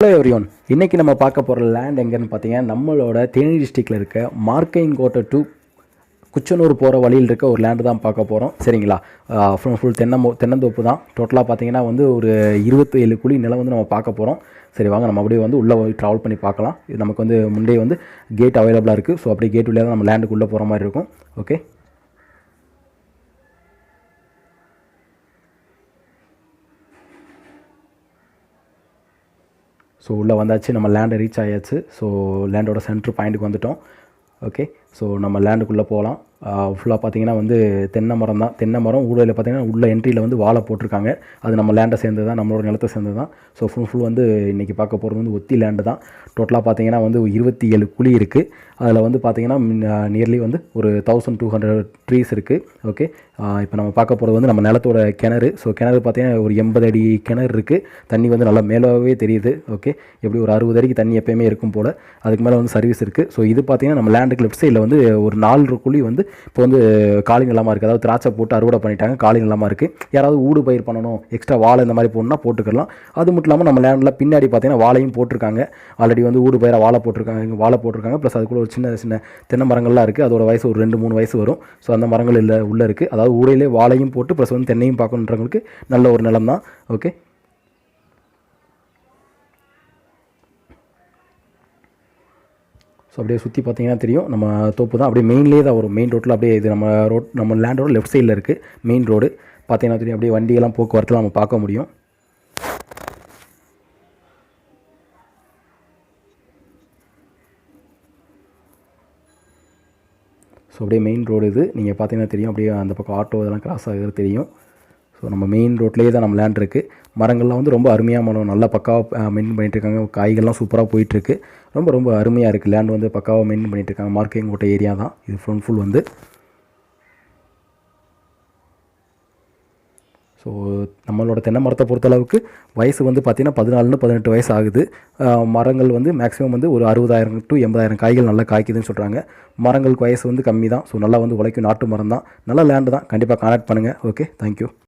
Hello everyone இன்றைக்கி நம்ம பார்க்க போகிற லேண்ட் எங்கேன்னு பார்த்தீங்கன்னா நம்மளோட தேனி டிஸ்ட்ரிக்டில் இருக்க மார்க்கைன் கோட்டை டு குச்சனூர் போகிற வழியில் இருக்க ஒரு லேண்டு தான் பார்க்க போகிறோம் சரிங்களா? ஃபுல் ஃபுல் தென்னமோ தென்னந்தோப்பு தான். டோட்டலாக பார்த்தீங்கன்னா வந்து ஒரு இருபத்தேழு குழி நிலம் வந்து நம்ம பார்க்க போகிறோம் சரி வாங்க நம்ம அப்படியே வந்து உள்ளே போய் ட்ராவல் பண்ணி பார்க்கலாம். இது நமக்கு வந்து முன்னே வந்து கேட் அவைலபிளாக இருக்குது ஸோ அப்படியே கேட் உள்ளே தான் நம்ம லேண்டுக்குள்ளே போகிற மாதிரி இருக்கும். ஓகே ஸோ உள்ளே வந்தாச்சு நம்ம லேண்டை ரீச் ஆயாச்சு. ஸோ லேண்டோட சென்ட்ரு பாயிண்ட்டுக்கு வந்துட்டோம். ஓகே ஸோ நம்ம லேண்டுக்குள்ளே போகலாம். ஃபுல்லாக பார்த்தீங்கன்னா வந்து தென்னை மரம் தான். தென்னை மரம் ஊழலில் பார்த்தீங்கன்னா உள்ள என்ட்ரியில் வந்து வாழை போட்டிருக்காங்க. அது நம்ம லேண்டை சேர்ந்து தான் நம்மளோட நிலத்தை சேர்ந்து தான் ஸோ ஃபுல் ஃபுல் வந்து இன்றைக்கி பார்க்க போகிறது வந்து ஒத்தி லேண்டு தான். டோட்டலாக பார்த்தீங்கன்னா வந்து இருபத்தி ஏழு குழி இருக்குது அதில் வந்து பார்த்தீங்கன்னா நியர்லி வந்து ஒரு தௌசண்ட் டூ ஹண்ட்ரட் ட்ரீஸ் இருக்குது ஓகே இப்போ நம்ம பார்க்க போகிறது வந்து நம்ம நிலத்தோட கிணறு. ஸோ கிணறு பார்த்தீங்கன்னா ஒரு எண்பது அடி கிணறு இருக்குது தண்ணி வந்து நல்லா மேலாகவே தெரியுது. ஓகே எப்படி ஒரு அறுபது அடிக்கு தண்ணி எப்பயுமே இருக்கும் போல். அதுக்கு மேலே வந்து சர்வீஸ் இருக்குது ஸோ இது பார்த்தீங்கன்னா நம்ம லேண்டுக்கு லெஃப்ட் சைடில் வந்து ஒரு நாலு குழி வந்து இப்போ வந்து காலி நிலமாக இருக்குது அதாவது திராட்சை போட்டு அறுவடை பண்ணிட்டாங்க. காலி நிலமாக இருக்குது யாராவது ஊடு பயிர் பண்ணணும். எக்ஸ்ட்ரா வாழை இந்த மாதிரி போடணும்னா போட்டுக்கலாம். அது மட்டும் இல்லாமல் நம்ம லேண்டில் பின்னாடி பார்த்தீங்கன்னா வாழையும் போட்டிருக்காங்க. ஆல்ரெடி வந்து ஊடு பயிராக வாழை போட்டிருக்காங்க. வாழை போட்டிருக்காங்க. ப்ளஸ் அதுக்குள்ள ஒரு சின்ன சின்ன தென்னை மரங்கள்லாம் இருக்குது அதோட வயசு ஒரு ரெண்டு மூணு வயசு வரும். ஸோ அந்த மரங்கள் இல்லை உள்ளே இருக்குது அதாவது ஊடையிலே வாழையும் போட்டு ப்ளஸ் வந்து தென்னையும் பார்க்கணுன்றவங்களுக்கு நல்ல ஒரு நிலம் தான் ஓகே ஸோ அப்படியே சுற்றி பார்த்தீங்கன்னா தெரியும். நம்ம தோப்பு தான். அப்படியே மெயின்லேயே தான் வரும். மெயின் ரோட்டில் அப்படியே இது நம்ம ரோட் நம்ம லேண்டோட லெஃப்ட் சைடில் இருக்குது மெயின் ரோடு பார்த்தீங்கன்னா தெரியும். அப்படியே வண்டியெல்லாம் போக்குவரத்துலாம் நம்ம பார்க்க முடியும். ஸோ அப்படியே மெயின் ரோடு இது. நீங்கள் பார்த்தீங்கன்னா தெரியும். அப்படியே அந்த பக்கம் ஆட்டோ இதெல்லாம் கிராஸ் ஆகிறது தெரியும். ஸோ நம்ம மெயின் ரோட்லேயே தான் நம்ம லேண்ட் இருக்குது மரங்கள்லாம் வந்து ரொம்ப அருமையாக மரம் நல்லா பக்காவாக மெயின் பண்ணிகிட்ருக்காங்க காய்கள்லாம் சூப்பராக போயிட்டுருக்கு ரொம்ப ரொம்ப அருமையாக இருக்குது லேண்ட் வந்து பக்காவாக மெயின் பண்ணிகிட்ருக்காங்க மார்க்கிங் ஓட்ட ஏரியா தான். இது ஃபுல் ஃபுல் வந்து. ஸோ நம்மளோட தென்னை மரத்தை பொறுத்தளவுக்கு வயசு வந்து பார்த்திங்கன்னா பதினாலுன்னு பதினெட்டு வயசு ஆகுது. மரங்கள் வந்து மேக்ஸிமம் வந்து ஒரு அறுபதாயிரம் டு எண்பதாயிரம் காய்கள் நல்லா காய்க்குதுன்னு சொல்கிறாங்க மரங்களுக்கு வயசு வந்து கம்மி தான் ஸோ நல்லா வந்து உழைக்கும் நாட்டு மரம் தான் நல்ல லேண்டு தான். கண்டிப்பாக கான்டாக்ட் பண்ணுங்கள் ஓகே தேங்க்யூ